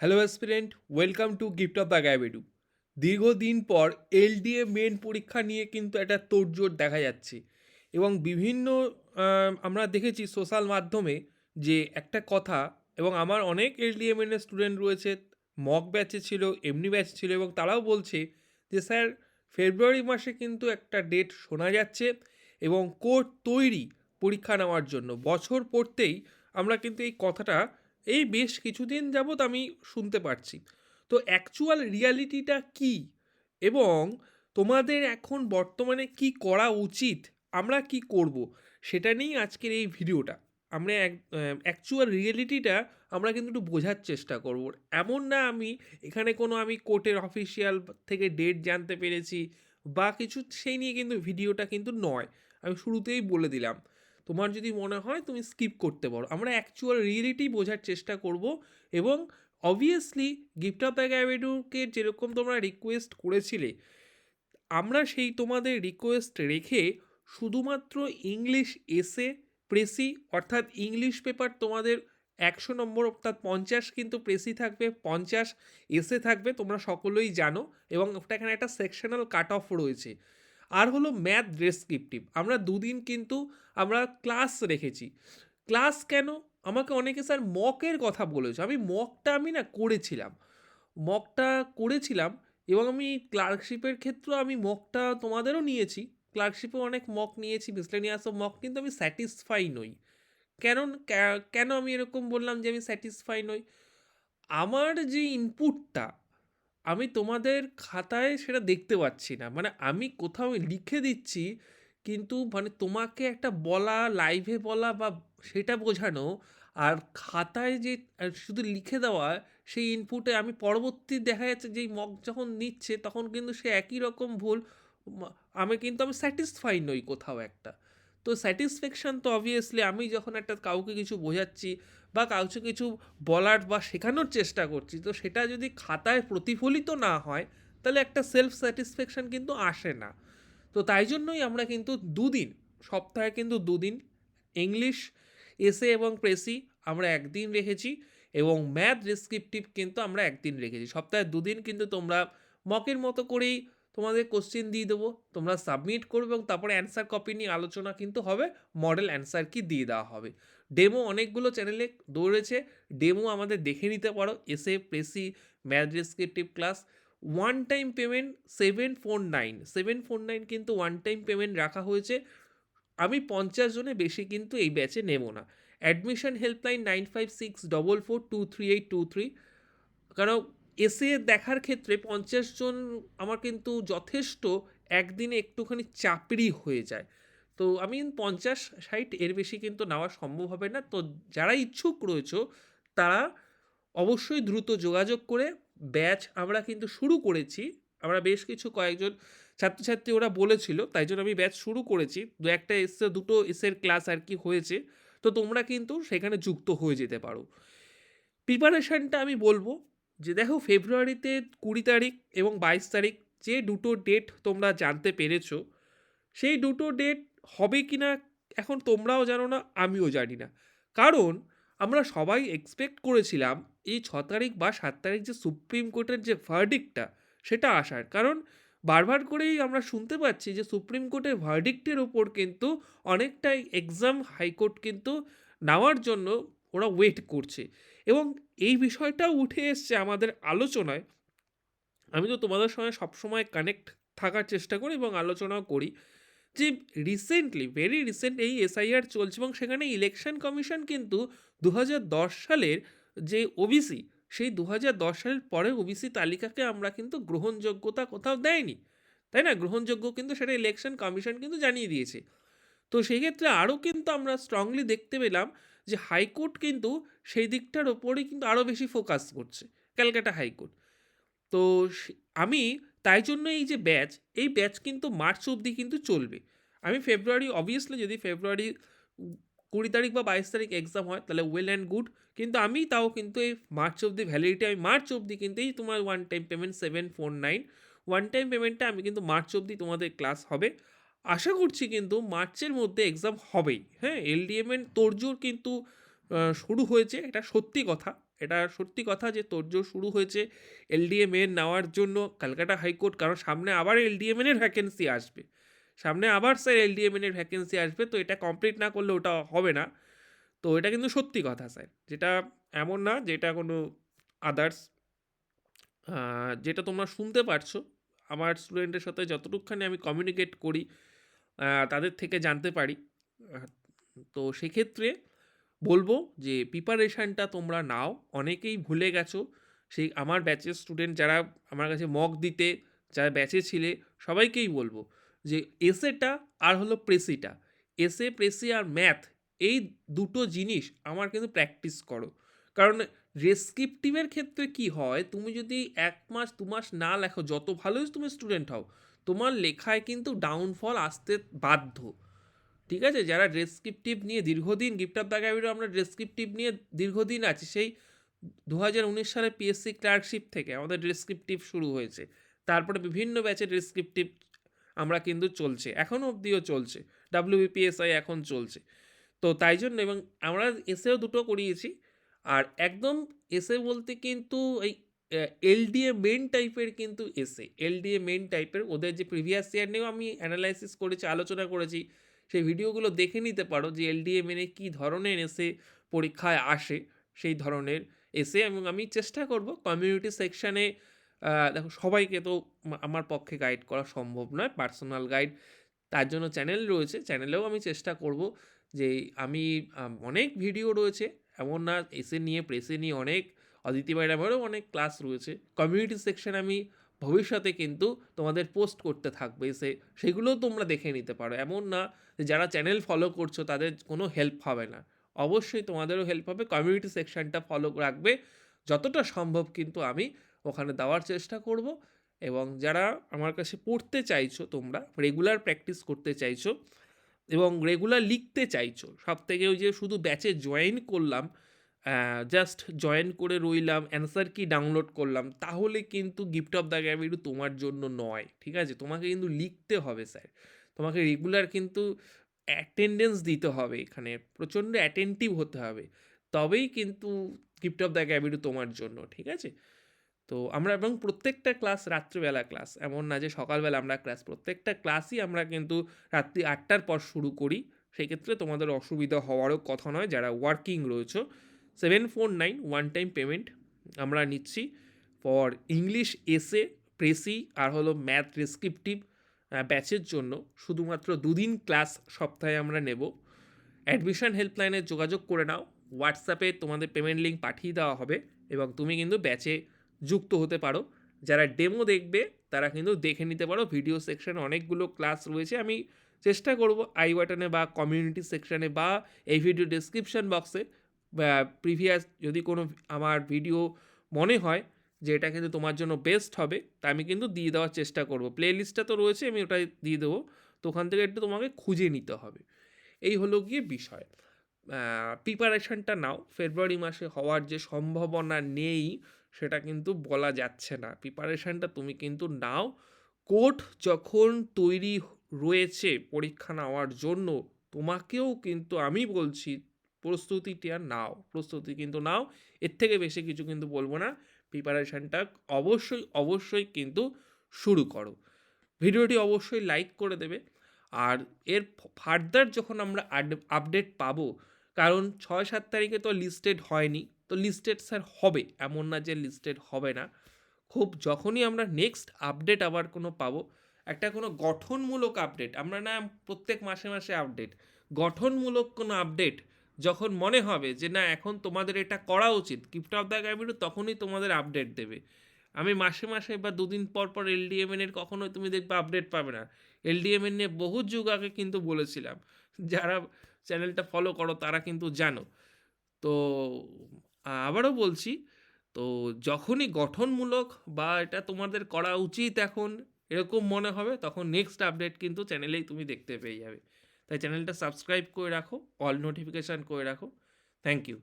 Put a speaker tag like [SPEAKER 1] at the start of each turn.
[SPEAKER 1] Hello aspirant welcome to Gift of the গ্যাবেডু দীর্ঘদিন পর LDA main পরীক্ষা নিয়ে কিন্তু একটা তোড়জোড় দেখা যাচ্ছে। এবং বিভিন্ন আমরা দেখেছি সোশ্যাল মাধ্যমে যে একটা কথা, এবং আমার অনেক এলডিএ মেনের স্টুডেন্ট রয়েছে মক ব্যাচে ছিল, এমনি ব্যাচ ছিল, এবং তারাও বলছে যে, স্যার ফেব্রুয়ারি মাসে কিন্তু একটা ডেট শোনা যাচ্ছে, এবং কোর্ট তৈরি পরীক্ষা নেওয়ার জন্য। বছর পড়তেই আমরা কিন্তু এই কথাটা এই বেশ কিছুদিন যাবৎ আমি শুনতে পারছি। তো অ্যাকচুয়াল রিয়ালিটিটা কি? এবং তোমাদের এখন বর্তমানে কি করা উচিত? আমরা কি করব? সেটা নিয়েই আজকের এই ভিডিওটা। আমরা অ্যাকচুয়াল রিয়েলিটিটা আমরা কিন্তু একটু বোঝার চেষ্টা করব। এমন না আমি এখানে কোনো আমি কোর্টের অফিসিয়াল থেকে ডেট জানতে পেরেছি বা কিছু, সেই নিয়ে কিন্তু ভিডিওটা কিন্তু নয়। আমি শুরুতেই বলে দিলাম। তোমার যদি মনে হয় তুমি স্কিপ করতে পারো। আমরা অ্যাকচুয়াল রিয়েলিটি বোঝার চেষ্টা করব এবং অবভিয়াসলি গিফট অফ দ্য গ্যাবেডুকে যেরকম তোমরা রিকোয়েস্ট করেছিলে, আমরা সেই তোমাদের রিকোয়েস্ট রেখে শুধুমাত্র ইংলিশ এসে প্রেসি অর্থাৎ ইংলিশ পেপার তোমাদের একশো নম্বর অর্থাৎ পঞ্চাশ কিন্তু প্রেসি থাকবে, পঞ্চাশ এসে থাকবে, তোমরা সকলেই জানো এবং ওটা এখানে একটা সেকশনাল কাট অফ রয়েছে। আর হলো ম্যাথ ডেসক্রিপটিভ আমরা দুদিন কিন্তু আমরা ক্লাস রেখেছি। ক্লাস কেন? আমাকে অনেকে স্যার মকের কথা বলেছে। আমি মকটা আমি না করেছিলাম। মকটা করেছিলাম এবং আমি ক্লার্কশিপের ক্ষেত্রেও আমি মকটা তোমাদেরও নিয়েছি। ক্লার্কশিপে অনেক মক নিয়েছি মিসলেনিয়াসও মক কিন্তু আমি স্যাটিসফাই নই। কেন কেন আমি এরকম বললাম যে আমি স্যাটিসফাই নই? আমার যে ইনপুটটা আমি তোমাদের খাতায় সেটা দেখতে পাচ্ছি না। মানে আমি কোথাও লিখে দিচ্ছি, কিন্তু মানে তোমাকে একটা বলা লাইভে বলা বা সেটা বোঝানো আর খাতায় যে শুধু লিখে দেওয়া, সেই ইনপুটে আমি পরবর্তী দেখা যাচ্ছে যেই মগ যখন নিচ্ছে, তখন কিন্তু সে একই রকম ভুল, আমি কিন্তু আমি স্যাটিসফাই নই কোথাও একটা। তো স্যাটিসফ্যাকশান তো অবভিয়াসলি আমি যখন একটা কাউকে কিছু বোঝাচ্ছি বা কাউকে কিছু বলার বা শেখানোর চেষ্টা করছি, তো সেটা যদি খাতায় প্রতিফলিত না হয়, তাহলে একটা সেলফ স্যাটিসফ্যাকশান কিন্তু আসে না। তো তাই জন্যই আমরা কিন্তু দুদিন, সপ্তাহে কিন্তু দুদিন ইংলিশ এসে এবং প্রেসি আমরা একদিন রেখেছি এবং ম্যাথ ডিসক্রিপটিভ কিন্তু আমরা একদিন রেখেছি। সপ্তাহে দুদিন কিন্তু তোমরা মকের মতো করেই তোমাদের কোশ্চেন দিয়ে দেবো। তোমরা সাবমিট করবে এবং তারপরে অ্যান্সার কপি নিয়ে আলোচনা কিন্তু হবে মডেল অ্যান্সার কি দিয়ে দেওয়া হবে। ডেমো অনেকগুলো চ্যানেলে দৌড়েছে ডেমো আমাদের দেখে নিতে পারো এসে precis math class one time payment seven four nine seven four nine কিন্তু ওয়ান টাইম পেমেন্ট রাখা হয়েছে। আমি পঞ্চাশ জনে বেশি কিন্তু এই ব্যাচে নেব না। Admission helpline nine five six double four two three eight two three কারণ এসে দেখার ক্ষেত্রে পঞ্চাশ জন আমার কিন্তু যথেষ্ট একদিনে একটুখানি চাপড়ি হয়ে যায়। তো আমি পঞ্চাশ, ষাট এর বেশি কিন্তু নেওয়া সম্ভব হবে না। তো যারা ইচ্ছুক রয়েছে, তারা অবশ্যই দ্রুত যোগাযোগ করে ব্যাচ আমরা কিন্তু শুরু করেছি। আমরা বেশ কিছু কয়েকজন ছাত্রছাত্রী ওরা বলেছিল, তাই জন্য আমি ব্যাচ শুরু করেছি। দু একটা এসে দুটো এসের ক্লাস আর কি হয়েছে। তো তোমরা কিন্তু সেখানে যুক্ত হয়ে যেতে পারো। প্রিপারেশানটা আমি বলব যে দেখো ফেব্রুয়ারিতে কুড়ি তারিখ এবং বাইশ তারিখ যে দুটো ডেট তোমরা জানতে পেরেছ, সেই দুটো ডেট হবে কি না এখন তোমরাও জানো না, আমিও জানি না। কারণ আমরা সবাই এক্সপেক্ট করেছিলাম এই ছ তারিখ বা সাত তারিখ যে সুপ্রিম কোর্টের যে ভার্ডিক্টটা সেটা আসার। কারণ বারবার করেই আমরা শুনতে পাচ্ছি যে সুপ্রিম কোর্টের ভার্ডিক্টের ওপর কিন্তু অনেকটাই এক্সাম হাইকোর্ট কিন্তু নেওয়ার জন্য ওরা ওয়েট করছে। এবং এই বিষয়টাও উঠে এসছে আমাদের আলোচনায়। আমি তো তোমাদের সঙ্গে সবসময় কানেক্ট থাকার চেষ্টা করি এবং আলোচনাও করি যে রিসেন্টলি ভেরি রিসেন্ট এই এসআইআর চলছে এবং সেখানে ইলেকশন কমিশন কিন্তু দু হাজার দশ সালের যে ওবিসি সেই দু হাজার দশ সালের পরে ওবিসি তালিকাকে আমরা কিন্তু গ্রহণযোগ্যতা কোথাও দেয়নি। তাই না? গ্রহণযোগ্য কিন্তু সেটা ইলেকশন কমিশন কিন্তু জানিয়ে দিয়েছে। তো সেই ক্ষেত্রে আরও কিন্তু আমরা স্ট্রংলি দেখতে পেলাম যে হাইকোর্ট কিন্তু সেই দিকটার ওপরেই কিন্তু আরও বেশি ফোকাস করছে, ক্যালকাটা হাইকোর্ট। তো আমি তাই জন্য এই যে ব্যাচ, এই ব্যাচ কিন্তু মার্চ অবধি কিন্তু চলবে। আমি ফেব্রুয়ারি অবভিয়াসলি যদি ফেব্রুয়ারি কুড়ি তারিখ বা বাইশ তারিখ এক্সাম হয়, তাহলে ওয়েল অ্যান্ড গুড কিন্তু আমি তাও কিন্তু এই মার্চ অবধি ভ্যালিডিটি আমি মার্চ অবধি কিন্তু এই তোমার one time payment seven four nine one time পেমেন্টটা আমি কিন্তু মার্চ অবধি তোমাদের ক্লাস হবে। আশা করছি কিন্তু মার্চের মধ্যে এক্সাম হবেই। হ্যাঁ এলডিএম এর তোড়জোড় কিন্তু শুরু হয়েছে, এটা সত্যি কথা। এটা সত্যি কথা যে তোড়জোড় শুরু হয়েছে এলডিএম এর নেওয়ার জন্য ক্যালকাটা হাইকোর্ট কারণ সামনে আবার এলডিএম এর ভ্যাকেন্সি আসবে। সামনে আবার স্যার এলডিএম এর ভ্যাকেন্সি আসবে, তো এটা কমপ্লিট না করলে ওটা হবে না। তো এটা কিন্তু সত্যি কথা স্যার যেটা এমন না, যেটা কোনো আদার্স যেটা তোমরা শুনতে পারছ। আমার স্টুডেন্টের সাথে যতটুকুখানি আমি কমিউনিকেট করি তাদের থেকে জানতে পারি। তো সেক্ষেত্রে বলব যে প্রিপারেশানটা তোমরা নাও। অনেকেই ভুলে গেছো। সেই আমার ব্যাচের স্টুডেন্ট যারা আমার কাছে মক দিতে, যারা ব্যাচে ছিলে, সবাইকেই বলব যে এসেটা আর হলো প্রেসিটা। এসে প্রেসি আর ম্যাথ এই দুটো জিনিস আমার কিন্তু প্র্যাকটিস করো। কারণ রেসক্রিপটিভের ক্ষেত্রে কি হয়? তুমি যদি এক মাস, দু মাস না লেখো, যত ভালোই তুমি স্টুডেন্ট হও। তোমার লেখায় কিন্তু ডাউনফল আসতে বাধ্য। ঠিক আছে? যারা ডেসক্রিপটিভ নিয়ে দীর্ঘদিন গিফট অফ দ্য আমরা ডেসক্রিপটিভ নিয়ে দীর্ঘদিন আছি, সেই দু হাজার উনিশ সালে পিএসসি ক্লার্কশিপ থেকে আমাদের ডেসক্রিপটিভ শুরু হয়েছে। তারপরে বিভিন্ন ব্যাচের ডেসক্রিপটিভ আমরা কিন্তু চলছে এখনও অবধিও চলছে। ডাব্লিউবিপিএসআই এখন চলছে। তো তাই জন্য এবং আমরা এসেও দুটো করিয়েছি। আর একদম এসে বলতে কিন্তু এই এলডিএ মেন টাইপের কিন্তু এসে এলডিএ মেন টাইপের ওদের যে প্রিভিয়াস ইয়ার নিয়েও আমি অ্যানালাইসিস করেছি, আলোচনা করেছি, সেই ভিডিওগুলো দেখে নিতে পারো যে এলডিএ মেনে কী ধরনের এসে পরীক্ষায় আসে সেই ধরনের এসে এবং আমি চেষ্টা করব কমিউনিটি সেকশানে দেখো সবাইকে তো আমার পক্ষে গাইড করা সম্ভব নয় পার্সোনাল গাইড তার জন্য চ্যানেল রয়েছে চ্যানেলেও আমি চেষ্টা করব যে আমি অনেক ভিডিও রয়েছে এমন না এসে নিয়ে প্রেসে নিয়ে অনেক অদিতি ম্যাডামেরও অনেক ক্লাস রয়েছে। কমিউনিটি সেকশন আমি ভবিষ্যতে কিন্তু তোমাদের পোস্ট করতে থাকবে এসে সেগুলোও তোমরা দেখে নিতে পারো। এমন না যে যারা চ্যানেল ফলো করছ, তাদের কোনো হেল্প হবে না। অবশ্যই তোমাদেরও হেল্প হবে। কমিউনিটি সেকশনটা ফলো রাখবে। যতটা সম্ভব কিন্তু আমি ওখানে দেওয়ার চেষ্টা করব। এবং যারা আমার কাছে পড়তে চাইছো তোমরা রেগুলার প্র্যাকটিস করতে চাইছো এবং রেগুলার লিখতে চাইছো। সব থেকে ওই যে শুধু ব্যাচে জয়েন করলাম জাস্ট জয়েন করে রইলাম অ্যান্সার কি ডাউনলোড করলাম, তাহলে কিন্তু গিফট অফ দ্য গ্যাবিরু তোমার জন্য নয়, ঠিক আছে? তোমাকে কিন্তু লিখতে হবে স্যার তোমাকে রেগুলার কিন্তু অ্যাটেন্ডেন্স দিতে হবে এখানে, প্রচণ্ড অ্যাটেন্টিভ হতে হবে। তবেই কিন্তু গিফট অফ দ্য গ্যাবিরু তোমার জন্য, ঠিক আছে? তো আমরা এবং প্রত্যেকটা ক্লাস রাত্রিবেলা ক্লাস। এমন না যে সকালবেলা আমরা ক্লাস, প্রত্যেকটা ক্লাসই আমরা কিন্তু রাত্রি আটটার পর শুরু করি। সেক্ষেত্রে তোমাদের অসুবিধা হওয়ারও কথা নয়, যারা ওয়ার্কিং রয়েছে। Seven four nine one time payment আমরা নিচ্ছি ফর ইংলিশ এসে প্রেসি আর হলো ম্যাথ ডিসক্রিপটিভ ব্যাচের জন্য। শুধুমাত্র দুদিন ক্লাস সপ্তাহে আমরা নেব। অ্যাডমিশন হেল্পলাইনে যোগাযোগ করে নাও। হোয়াটসঅ্যাপে তোমাদের পেমেন্ট লিঙ্ক পাঠিয়ে দেওয়া হবে এবং তুমি কিন্তু ব্যাচে যুক্ত হতে পারো। যারা ডেমো দেখবে, তারা কিন্তু দেখে নিতে পারো। ভিডিও সেকশানে অনেকগুলো ক্লাস রয়েছে। আমি চেষ্টা করব আই বাটনে বা কমিউনিটি সেকশানে বা এই ভিডিও ডেসক্রিপশন বক্সে প্রিভিয়াস যদি কোনো আমার ভিডিও মনে হয় যে এটা কিন্তু তোমার জন্য বেস্ট হবে, তা আমি কিন্তু দিয়ে দেওয়ার চেষ্টা করব। প্লে লিস্টটা তো রয়েছে, আমি ওটাই দিয়ে দেবো। তো ওখান থেকে একটু তোমাকে খুঁজে নিতে হবে। এই হলো গিয়ে বিষয়। প্রিপারেশনটা নাও। ফেব্রুয়ারি মাসে হওয়ার যে সম্ভাবনা নেই সেটা কিন্তু বলা যাচ্ছে না। প্রিপারেশানটা তুমি কিন্তু নাও। কোর্ট যখন তৈরি রয়েছে পরীক্ষা নেওয়ার জন্য, তোমাকেও কিন্তু আমি বলছি, প্রস্তুতিটা নাও। প্রস্তুতি কিন্তু নাও। এর থেকে বেশি কিছু কিন্তু বলব না। প্রিপারেশানটা অবশ্যই অবশ্যই কিন্তু শুরু করো। ভিডিওটি অবশ্যই লাইক করে দেবে। আর এর ফার্দার যখন আমরা আপডেট পাবো, কারণ ছয় সাত তারিখে তো লিস্টেড হয়নি। তো লিস্টেড স্যার হবে, এমন না যে লিস্টেড হবে না। খুব যখনই আমরা নেক্সট আপডেট আবার কোনো পাবো, একটা কোনো গঠনমূলক আপডেট আমরা না প্রত্যেক মাসে মাসে আপডেট গঠনমূলক কোনো আপডেট যখন মনে হবে যে না, এখন তোমাদের এটা করা উচিত গিফট অফ দ্য গ্যাবিটু তখনই তোমাদের আপডেট দেবে। আমি মাসে মাসে বা দুদিন পর পর এলডিএমএন এর কখনোই তুমি দেখবে আপডেট পাবে না। এলডিএমএন নিয়ে বহু যুগ আগে কিন্তু বলেছিলাম, যারা চ্যানেলটা ফলো করো তারা কিন্তু জানো। তো আবারও বলছি, তো যখনই গঠনমূলক বা এটা তোমাদের করা উচিত এখন, এরকম মনে হবে, তখন নেক্সট আপডেট কিন্তু চ্যানেলেই তুমি দেখতে পেয়ে যাবে। তাই চ্যানেলটা সাবস্ক্রাইব করে রাখো অল নোটিফিকেশান করে রাখো। Thank you